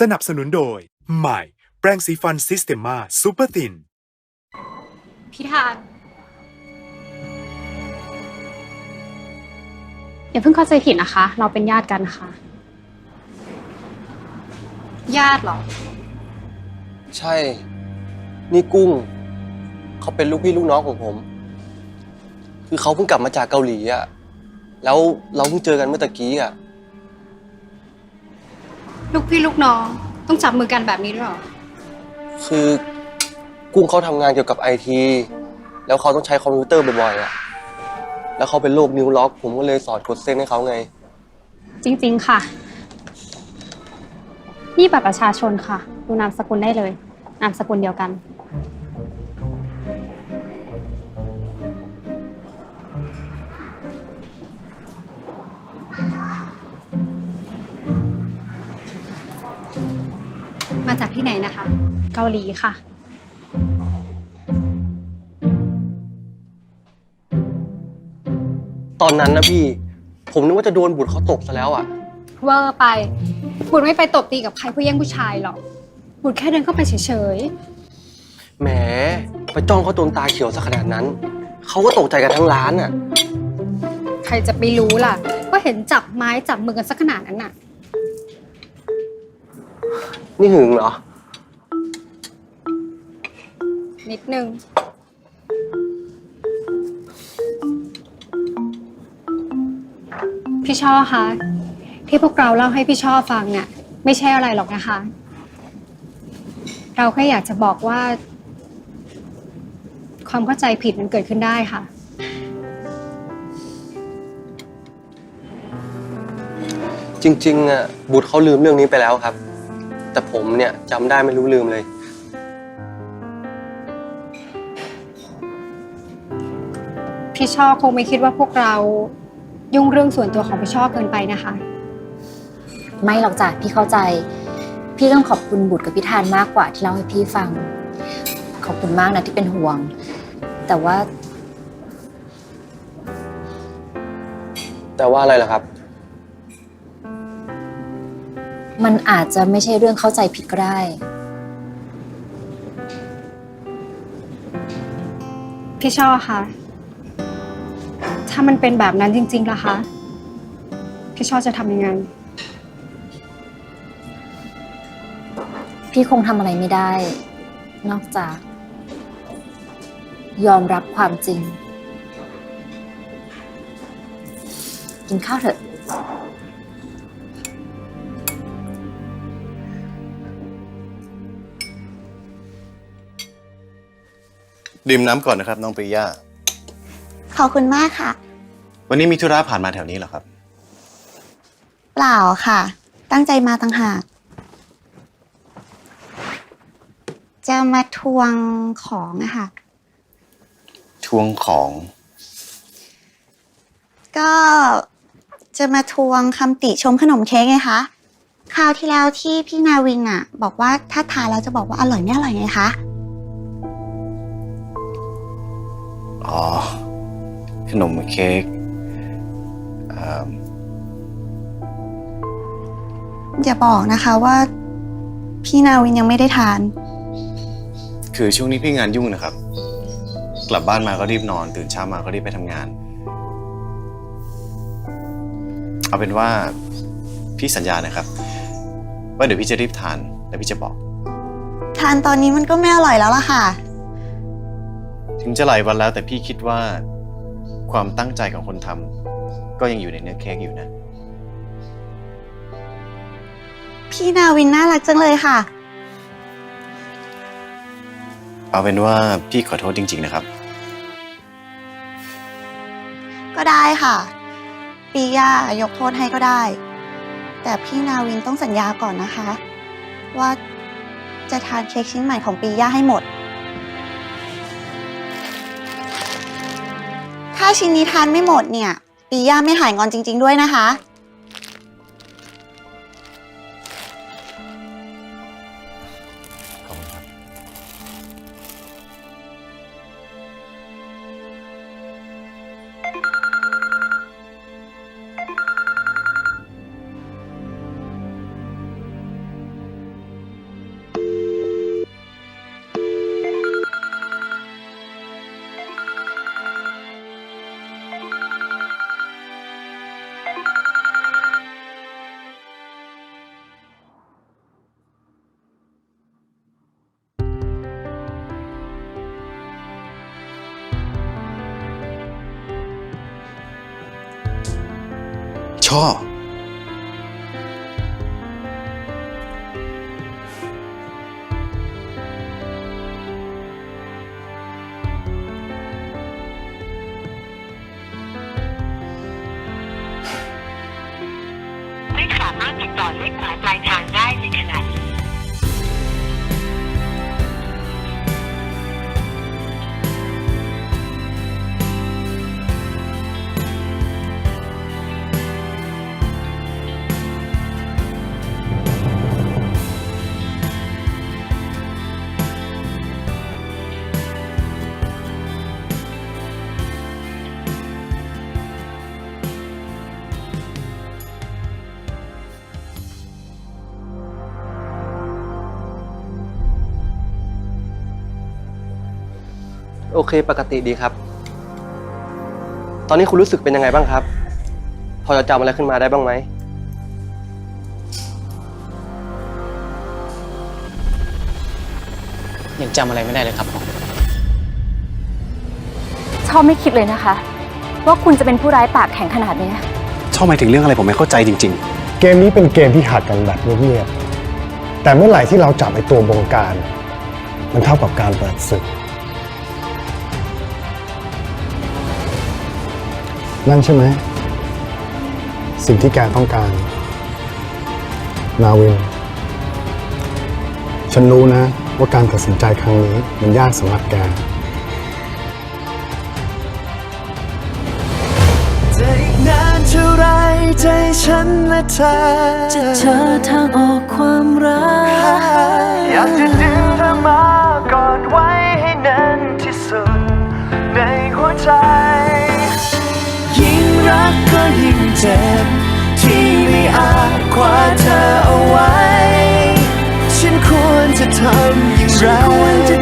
สนับสนุนโดย ใหม่ แปรงสีฟันซิสเต m มาซูเปอร์ตินพิธานอย่าเพิ่งเข้าใจผิดนะคะ เราเป็นญาติกันค่ะญาติเหรอ ใช่ นี่กุ้ง เขาเป็นลูกพี่ลูกน้องของผม คือเขาเพิ่งกลับมาจากเกาหลีอะแล้วเราเพิ่งเจอกันเมื่อตะกี้อะ ลูกพี่ลูกน้อง ต้องจับมือกันแบบนี้ด้วยเหรอ คือกุ้งเขาทำงานเกี่ยวกับไอทีแล้วเขาต้องใช้คอมพิวเตอร์บ่อยๆอะแล้วเขาเป็นโรคนิ้วล็อก ผมก็เลยสอนกดเส้นให้เขาไง จริง ๆ ค่ะ นี่บัตรประชาชนค่ะ ดูนามสกุลได้เลย นามสกุลเดียวกัน จากที่ไหนนะคะ เกาหลีค่ะ ตอนนั้นนะพี่ ผมนึกว่าจะโดนบุตรเขาตบซะแล้วอะเวอร์ไปบุญไม่ไปตบตีกับใครเพื่อแย่งผู้ชายหรอกบุญแค่เดินเข้าไปเฉยแหมไปจ้องเขาจนตาเขียวซะขนาดนั้น เขาก็ตกใจกันทั้งร้านอะๆ ใครจะไปรู้ล่ะว่าเห็นจับไม้จับมือกันสักขนาดนั้นน่ะ นี่หึงเหรอ นิดนึง พี่ช่อคะที่พวกเราเล่าให้พี่ช่อฟังเนี่ยไม่ใช่อะไรหรอกนะคะ เราแค่อยากจะบอกว่า ความเข้าใจผิดมันเกิดขึ้นได้ค่ะ จริงๆอะบุตรเขาลืมเรื่องนี้ไปแล้วครับ แต่ผมเนี่ยจำได้ไม่รู้ลืมเลย พี่ช่อคงไม่คิดว่าพวกเรายุ่งเรื่องส่วนตัวของพี่ช่อเกินไปนะคะ ไม่หรอกจ้ะพี่เข้าใจ พี่ต้องขอบคุณบุตรกับพี่ทานมากกว่าที่เล่าให้พี่ฟัง ขอบคุณมากนะที่เป็นห่วง แต่ว่าแต่ว่าอะไรล่ะครับ มันอาจจะไม่ใช่เรื่องเข้าใจผิดก็ได้ พี่ช่อคะถ้ามันเป็นแบบนั้นจริงๆล่ะคะ พี่ช่อจะทำยังไง พี่คงทำอะไรไม่ได้ นอกจาก ยอมรับความจริง กินข้าวเถอะ ดื่มน้ำก่อนนะครับ น้องปริยาขอบคุณมากค่ะ วันนี้มีธุระผ่านมาแถวนี้เหรอครับ เปล่าค่ะ ตั้งใจมาตั้งหาก จะมาทวงของอะค่ะ ทวงของก็จะมาทวงคำติชมขนมเค้กไงคะ คราวที่แล้วที่พี่นาวินอะบอกว่าถ้าทานแล้วจะบอกว่าอร่อยไม่อร่อยไงคะ อ๋อขนมเค้กอ่าอย่าบอกนะคะว่า พี่นาวินยังไม่ได้ทาน คือช่วงนี้พี่งานยุ่งนะครับ กลับบ้านมาก็รีบนอน ตื่นเช้ามาก็รีบไปทำงาน เอาเป็นว่าพี่สัญญานะครับ ว่าเดี๋ยวพี่จะรีบทานแล้วพี่จะบอก ทานตอนนี้มันก็ไม่อร่อยแล้วล่ะค่ะ ถึงจะหลายวันแล้วแต่พี่คิดว่า ความตั้งใจของคนทำก็ยังอยู่ในเนื้อเค้กอยู่นะ พี่นาวินน่ารักจังเลยค่ะ เอาเป็นว่าพี่ขอโทษจริง ๆ นะครับ ก็ได้ค่ะ ปีย่ายกโทษให้ก็ได้ แต่พี่นาวินต้องสัญญาก่อนนะคะ ว่าจะทานเค้กชิ้นใหม่ของปีย่าให้หมดาชิ้นนี้ทานไม่หมดเนี่ย ปีย่าไม่หายงอนจริง ๆ ด้วยนะคะ ช่อ ไม่สามารถติดต่อเลขหมายปลายทางได้ โอเคปกติดีครับ ตอนนี้คุณรู้สึกเป็นยังไงบ้างครับ พอจะจำอะไรขึ้นมาได้บ้างไหม ยังจำอะไรไม่ได้เลยครับผมชอบไม่คิดเลยนะคะ ว่าคุณจะเป็นผู้ร้ายปากแข็งขนาดนี้ชอบหมายถึงเรื่องอะไรผมไม่เข้าใจจริง เกมนี้เป็นเกมที่หักกันแบบเงียบๆแต่เมื่อไหร่ที่เราจับไอ้ตัวบงการ มันเท่ากับการเปิดศึก นั่นใช่ไหม สิ่งที่แกต้องการ นาวิน ฉันรู้นะ ว่าการตัดสินใจครั้งนี้มันยากสำหรับแก จะอีกนานเท่าไรใจฉันและเธอจะเจอทางออกความรัก อยากจะดึงเธอมา เจ็บ ที่ไม่อาจคว้าเธอเอาไว้ ฉันควรจะทำอย่างไรฉันควรจะ